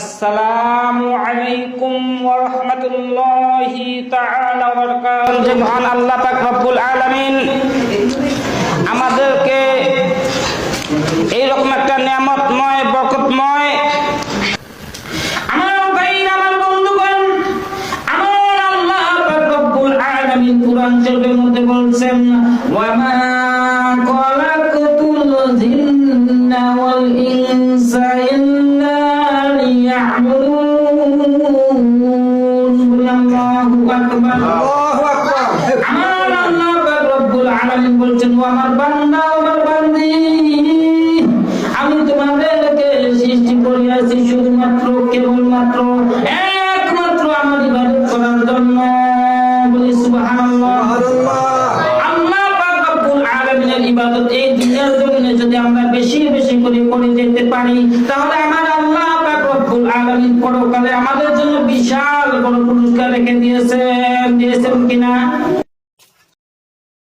আসসালামু আলাইকুম ওয়া রাহমাতুল্লাহি তাআলা ওয়া বারাকাতুহু। মহান আল্লাহ পাক রব্বুল আলামিন আমাদেরকে এইরকম একটা নিয়ামতময়, বরকতময় আমার ভাইরা, আমার বন্ধুগণ, আমার আল্লাহ পাক রব্বুল আলামিন কুরআন শরীফের মধ্যে বলছেন, ওয়া মা খালাকতুল জিন্না ওয়াল ইনসা লিয়া'বুদুন আল্লাহু আকবার আমার আল্লাহ পাক রব্বুল আলামিন আমি তোমাদেরকে সৃষ্টি করিয়াছি শুধুমাত্র কেবলমাত্র একমাত্র আমার ইবাদত করার জন্য বলি আল্লাহ ইবাদত এই দুনিয়ার জমিনে যদি আমরা বেশি বেশি করে করে যেতে পারি তাহলে আমার আল্লাহ পাক রব্বুল আলামিন পরকালে আমাদের জন্য বিশাল বড় পুরস্কার রেখে দিয়েছেন দিয়েছেন কিনা?